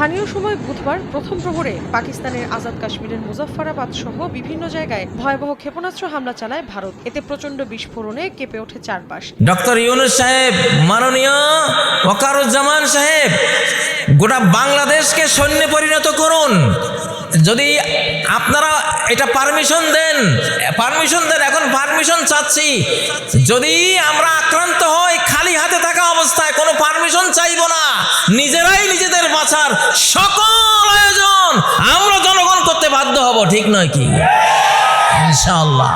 স্থানীয় সময় বুধবার প্রথম প্রহরে পাকিস্তানের আজাদ কাশ্মীরের মুজফফরাবাদ সহ বিভিন্ন জায়গায় ভয়াবহ ক্ষেপণাস্ত্র হামলা চালায় ভারত। এতে প্রচণ্ড বিস্ফোরণে কেঁপে ওঠে চারপাশ। ডক্টর ইউনুস সাহেব, মাননীয় ওকারুজ্জামান সাহেব, গোটা বাংলাদেশকে সৈন্যে পরিণত করুন। যদি আপনারা এটা পারমিশন দেন পারমিশন দেন, এখন পারমিশন চাচ্ছি। যদি আমরা আক্রান্ত হই, খালি হাতে থাকা অবস্থায় কোনো পারমিশন চাইব না। নিজেরাই নিজেদের বাঁচার সকল আয়োজন আমরা জনগণ করতে বাধ্য হব, ঠিক নয় কি? ইনশাআল্লাহ।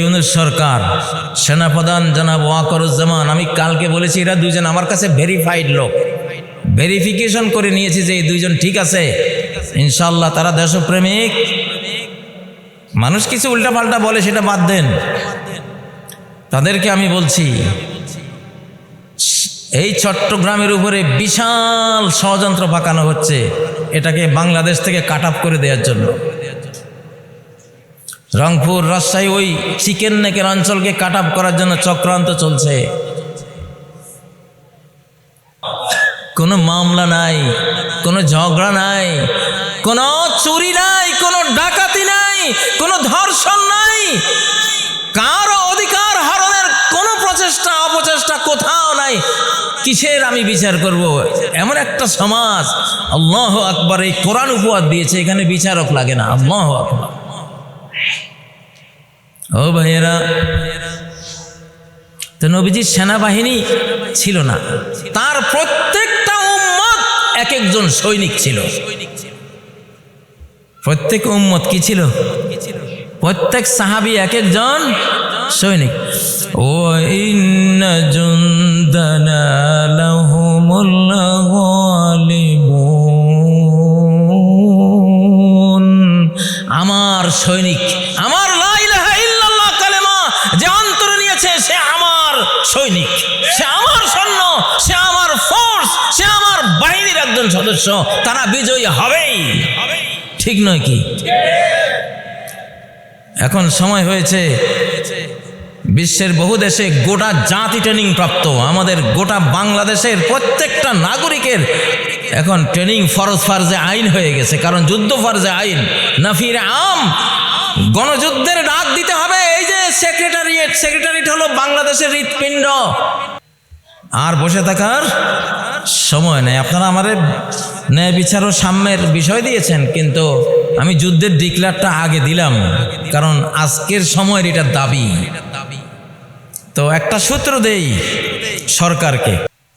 ইউনুস সরকার, সেনাপ্রধান জনাব ওয়াকরুজ্জামান, আমি কালকে বলেছি, এরা দুজন আমার কাছে ভেরিফাইড লোক। ভেরিফিকেশন করে নিয়েছি যে এই দুইজন ঠিক আছে। ইনশাল্লাহ তারা দেশপ্রেমিক। মানুষ কিছু উল্টাপাল্টা বলে সেটা বাদ দেন। তাদেরকে আমি বলছি, এই চট্টগ্রামের উপরে বিশাল ষড়যন্ত্র পাকানো হচ্ছে এটাকে বাংলাদেশ থেকে কাট আপ করে দেওয়ার জন্য। রংপুর, রাজশাহী ওই চিকেন নেকের অঞ্চলকে কাট আপ করার জন্য চক্রান্ত চলছে। কোনো মামলা নাই, কোনো ঝগড়া নাই কোনো চুরি নাই, কোনো ডাকাতি নাই, কোনো ধর্ষণ নাই। কারও অধিকার হরণের কোনো প্রচেষ্টা, অপচেষ্টা কোথাও নাই। কিসের আমি বিচার করব? এমন একটা সমাজ, আল্লাহ আকবর, এই কোরআন উপহার দিয়েছে, এখানে বিচারক লাগে না, আল্লাহ আকবর। ও ভাইয়েরা, তো নবীজির সেনাবাহিনী ছিল না। তার প্রত্যেকটা উম্মত এক একজন সৈনিক ছিল। সৈনিক ছিল প্রত্যেক উম্মত কি ছিল? প্রত্যেক সাহাবি এক একজন সৈনিক। ও। আমার সৈনিক, আমার কালেমা যে অন্তরে নিয়েছে, সে আমার সৈনিক। সে আমার সৈন্য, সে আমার ফোর্স সে আমার বাহিনীর একজন সদস্য। তারা বিজয়ী হবেই হবেই। ঠিক নয় কি? এখন সময় হয়েছে বিশ্বের বহু দেশে গোটা জাতি ট্রেনিং প্রাপ্ত। আমাদের গোটা বাংলাদেশের প্রত্যেকটা নাগরিকের এখন ট্রেনিং ফরজ ফার্জে আইন হয়ে গেছে। কারণ যুদ্ধ ফার্জে আইন। না নাফির আম, গণযুদ্ধের ডাক দিতে হবে। এই যে সেক্রেটারিয়েট সেক্রেটারিয়েট হলো বাংলাদেশের হৃৎপিণ্ড। আর বসে থাকার সময় নেই আপনারা আমাদের ন্যায় বিচার ও সাম্যের বিষয় দিয়েছেন কিন্তু আমি যুদ্ধের ডিক্লারটা আগে দিলাম কারণ আজকের সময়ের এটা দাবি তো একটা সূত্র দেই সরকারকে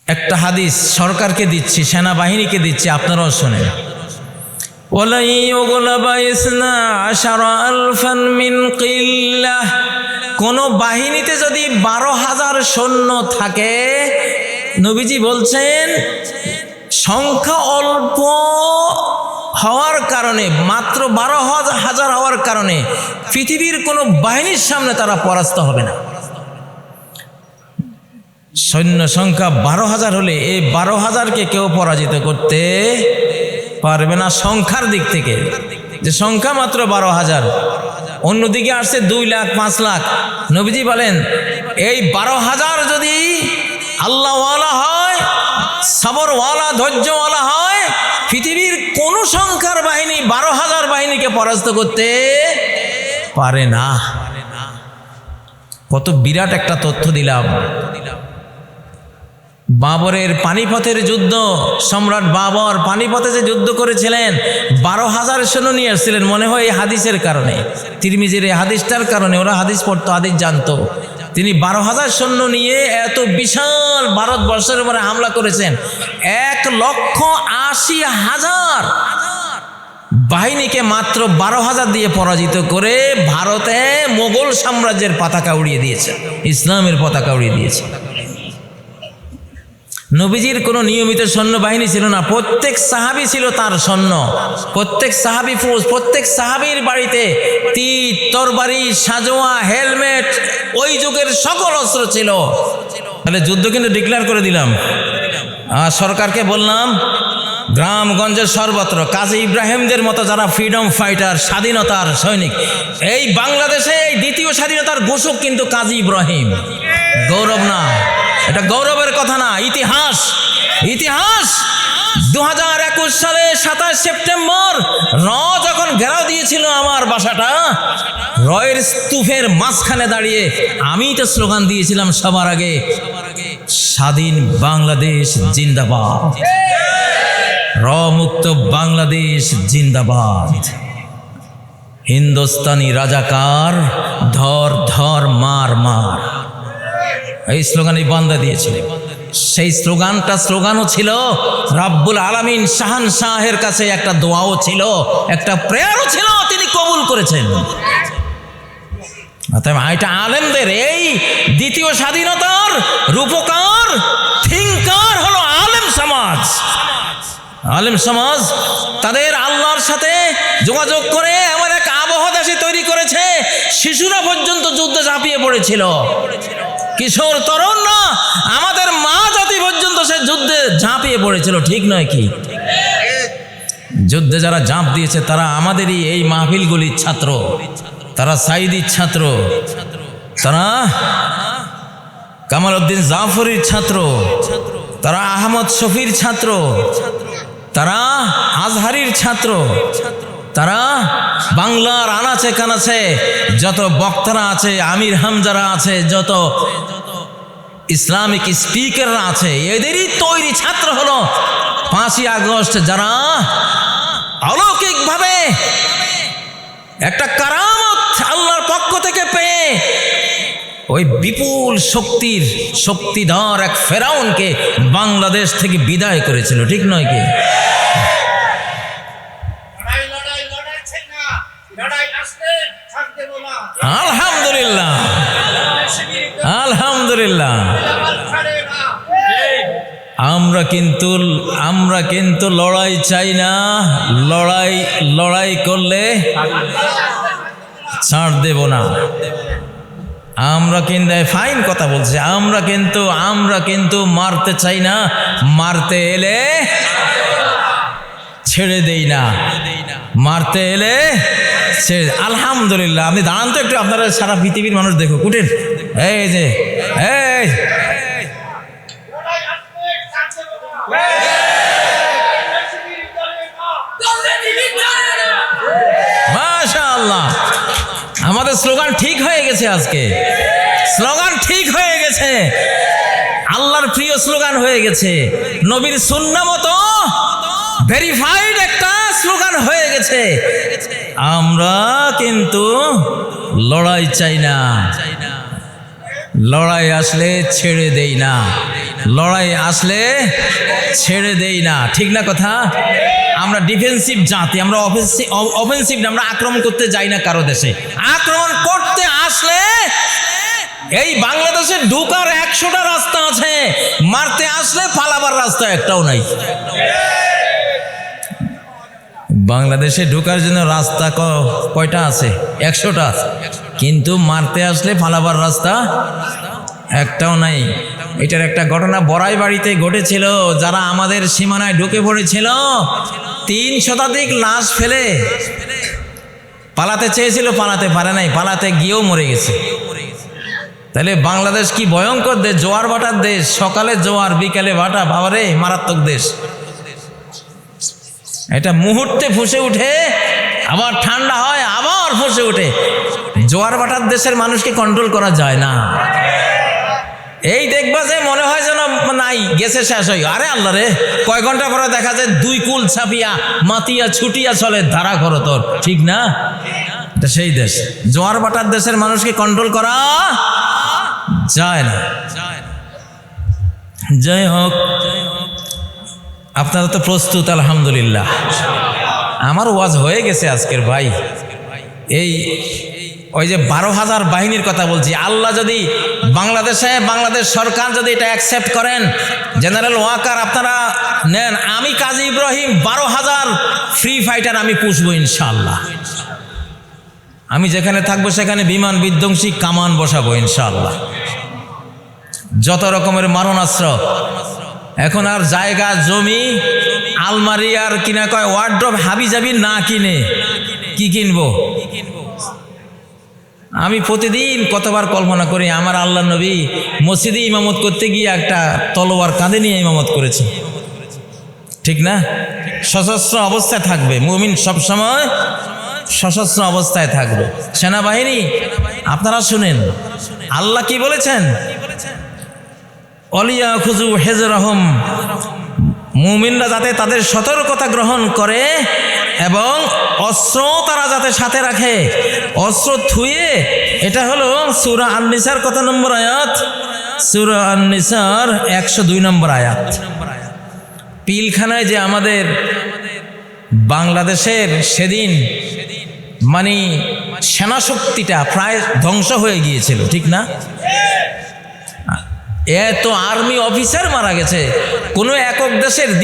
একটা হাদিস সরকারকে দিচ্ছি সেনাবাহিনীকে দিচ্ছি আপনারাও শোনেন ولن يغلب اثنا عشر ألفا من قلة কোন বাহিনীতে যদি বারো হাজার সৈন্য থাকে নবীজি বলছেন, সংখ্যা অল্প হওয়ার কারণে, মাত্র বারো হাজার হওয়ার কারণে পৃথিবীর কোনো বাহিনীর সামনে তারা পরাস্ত হবে না। সৈন্য সংখ্যা বারো হাজার হলে এই বারো হাজারকে কেউ পরাজিত করতে পারবে না সংখ্যার দিক থেকে। যে সংখ্যা মাত্র বারো হাজার, অন্যদিকে আসছে দুই লাখ, পাঁচ লাখ। নবীজি বলেন, এই বারো হাজার যদি আল্লাহওয়ালা হয়, সাবরওয়ালা, ধৈর্যওয়ালা হয়, পৃথিবীর কোন সংখ্যার বাহিনী বারো হাজার বাহিনীকে পরাস্ত করতে পারে না। কত বিরাট একটা তথ্য দিলাম। বাবরের পানিপথের যুদ্ধ, সম্রাট বাবর পানিপথে যে যুদ্ধ করেছিলেন, বারো হাজার সৈন্য নিয়ে আসছিলেন মনে হয় এই হাদিসের কারণে। তিরমিজির এই হাদিসটার কারণে, ওরা হাদিস পড়তো, হাদিস জানতো। তিনি বারো হাজার সৈন্য নিয়ে এত বিশাল ভারতবর্ষের উপরে হামলা করেছেন। এক লক্ষ আশি হাজার বাহিনীকে মাত্র বারো হাজার দিয়ে পরাজিত করে ভারতে মোগল সাম্রাজ্যের পতাকা উড়িয়ে দিয়েছে। ইসলামের পতাকা উড়িয়ে দিয়েছে। নবীজির কোনো নিয়মিত সৈন্যবাহিনী ছিল না। প্রত্যেক সাহাবি ছিল তার সৈন্য। প্রত্যেক সাহাবি ফৌজ প্রত্যেক সাহাবির বাড়িতে তীর তরবারি, সাজোয়া, হেলমেট, ওই যুগের সকল অস্ত্র ছিল। তাহলে যুদ্ধ কিন্তু ডিক্লেয়ার করে দিলাম। আর সরকারকে বললাম, গ্রামগঞ্জের সর্বত্র কাজী ইব্রাহিমদের মতো যারা ফ্রিডম ফাইটার স্বাধীনতার সৈনিক, এই বাংলাদেশে এই দ্বিতীয় স্বাধীনতার ঘোষক কিন্তু কাজী ইব্রাহিম। গৌরব না। এটা গৌরবের কথা না, ইতিহাস। ইতিহাস দু হাজার একুশ সালে সাতাশ সেপ্টেম্বর, র যখন ঘেরাও দিয়েছিল আমার বাসাটা, রয়ের স্তূপের মাঝখানে দাঁড়িয়ে আমি তো স্লোগান দিয়েছিলাম সবার আগে, স্বাধীন বাংলাদেশ জিন্দাবাদ। র মুক্ত বাংলাদেশ জিন্দাবাদ। হিন্দুস্তানি রাজাকার ধর ধর মার মার। এই স্লোগানে বান্দা দিয়েছিল। সেই স্লোগানটা স্লোগানও ছিল, রাব্বুল আলামিন শাহান শাহের কাছে একটা দোয়াও ছিল, একটা প্রেয়ারও ছিল, তিনি কবুল করেছেন। এটা আলেমদের এই দ্বিতীয় স্বাধীনতার রূপকার থিঙ্কার হলো আলেম সমাজ। আলেম সমাজ তাদের আল্লাহর সাথে যোগাযোগ করে এমন এক আবহ দেশে তৈরি করেছে, শিশুরা পর্যন্ত যুদ্ধে ঝাঁপিয়ে পড়েছিল। কিশোর তরুণ না, আমাদের মা জাতি পর্যন্ত সে যুদ্ধে ঝাঁপিয়ে পড়েছিল, ঠিক নয় কি? যুদ্ধে যারা ঝাঁপ দিয়েছে, তারা আমাদেরই এই মাহফিলগুলির ছাত্র, তারা সাইদির ছাত্র, তারা কামাল উদ্দিন জাফরির ছাত্র, তারা আহমদ শফির ছাত্র, তারা আজহারির ছাত্র তারা বাংলার আনাচে কানাচে যত বক্তারা আছে, আমির হামজারা আছে, যত ইসলামিক স্পিকাররা আছে, এদেরই তৈরি ছাত্র হলো পাঁচই আগস্ট যারা অলৌকিকভাবে একটা কারামত আল্লাহর পক্ষ থেকে পেয়ে ওই বিপুল শক্তির শক্তিধর এক ফেরাউনকে বাংলাদেশ থেকে বিদায় করেছিল, ঠিক নয় কি লড়াই লড়াই লড়াইছে না লড়াই আসলে ছাড় দেব না আলহামদুলিল্লাহ। আলহামদুলিল্লাহ। আমার কিন্তু, আমরা কিন্তু লড়াই চাই না, লড়াই লড়াই করলে ছাড় দেব না। আমরা কিন্তু ফাইন কথা বলছি, আমরা কিন্তু আমরা কিন্তু মারতে চাই না, মারতে এলে ছেড়ে দেই না। মারতে এলে ছেড়ে আলহামদুলিল্লাহ, আপনি দাঁড়ান তো একটু, আপনারা সারা পৃথিবীর মানুষ দেখো কুটেন এই যে, এই। আমাদের স্লোগান ঠিক হয়ে গেছে আজকে। স্লোগান ঠিক হয়ে গেছে। আল্লাহর প্রিয় স্লোগান হয়ে গেছে। নবীর সুন্না মতো ভেরিফাইড একটা স্লোগান হয়ে গেছে। আমরা কিন্তু লড়াই চাই না। লড়াই আসলে ছেড়ে দেই না। লড়াই আসলে ছেড়ে দেই না। ঠিক না কথা? আমরা ডিফেন্সিভ জাতি, আমরা অফেন্সিভ আমরা আক্রমণ করতে যাই না কারও দেশে। আক্রমণ করতে আসলে এই বাংলাদেশে ঢুকার একশোটা রাস্তা আছে। মারতে আসলে পালাবার রাস্তা একটাও নাই। বাংলাদেশে ঢোকার জন্য রাস্তা কয়টা আছে? একশোটা কিন্তু মারতে আসলে ফালাবার রাস্তা একটাও নাই। এটার একটা ঘটনা বড়াই বাড়িতে ঘটেছিল, যারা আমাদের সীমানায় ঢুকে পড়েছিল, তিন শতাধিক লাশ ফেলে পালাতে চেয়েছিল, পালাতে পারে নাই, পালাতে গিয়েও মরে গেছে। তাহলে বাংলাদেশ কি ভয়ঙ্কর দেশ, জোয়ার ভাটার দেশ, সকালে জোয়ার, বিকালে ভাটা, বাবারে, মারাত্মক দেশ। এটা মুহূর্তে ফুসে উঠে, আবার ঠান্ডা হয়, আবার ফুসে ওঠে জোয়ার ভাটার দেশের মানুষকে কন্ট্রোল করা যায় না। এই দেখবা যে মনে হয় যেন নাই, গেছে শেষ গেল। আরে আল্লাহ রে, কয় ঘণ্টা পরে দেখা যায় দুই কুল ছাপিয়া, মাতিয়া ছুটিয়া চলে ধারা করো তোর। ঠিক না? সেই দেশ। জোয়ার বাটার দেশের মানুষকে কন্ট্রোল করা যায় না। যাই হোক। আপনারা তো প্রস্তুত, আলহামদুলিল্লাহ। আমার ওয়াজ হয়ে গেছে আজকের ভাই। এই, ওই যে বারো হাজার বাহিনীর কথা বলছি, আল্লাহ যদি বাংলাদেশে, বাংলাদেশ সরকার যদি এটা অ্যাকসেপ্ট করেন জেনারেল ওয়াকার আপনারা নেন। আমি কাজী ইব্রাহিম, বারো হাজার ফ্রি ফাইটার আমি পুষবো ইনশাল্লাহ আমি যেখানে থাকব সেখানে বিমান বিধ্বংসী কামান বসাবো ইনশাল্লাহ যত রকমের মারণাস্ত্র এখন আর জায়গা, জমি, আলমারি আর কিনা কয় ওয়ার্ড্রপ হাবি যাবি না কিনে কি কিনবো? আমি প্রতিদিন কতবার কল্পনা করি, আমার আল্লাহ নবী মসজিদে ইমামত করতে গিয়ে একটা তলোয়ার কাঁধে নিয়ে ইমামত করেছে। ঠিক না? সশস্ত্র অবস্থায় থাকবে, মুমিন সবসময় সশস্ত্র অবস্থায় থাকবে। সেনাবাহিনী, আপনারা শুনেন, আল্লাহ কি বলেছেন? অলিয়া খুজু হেজরহম। মুমিনরা যাতে তাদের সতর্কতা গ্রহণ করে এবং অস্ত্র তারা যাতে সাথে রাখে, অস্ত্র থুয়ে এটা হলো সুরা আননিসার কত নম্বর আয়াত? সুরা আননিসার একশো দুই নম্বর আয়াত। পিলখানায় যে আমাদের বাংলাদেশের সেদিন মানে সেনাশক্তিটা প্রায় ধ্বংস হয়ে গিয়েছিল, ঠিক না? এত আর্মি অফিসার মারা গেছে। কোনো একক দেশের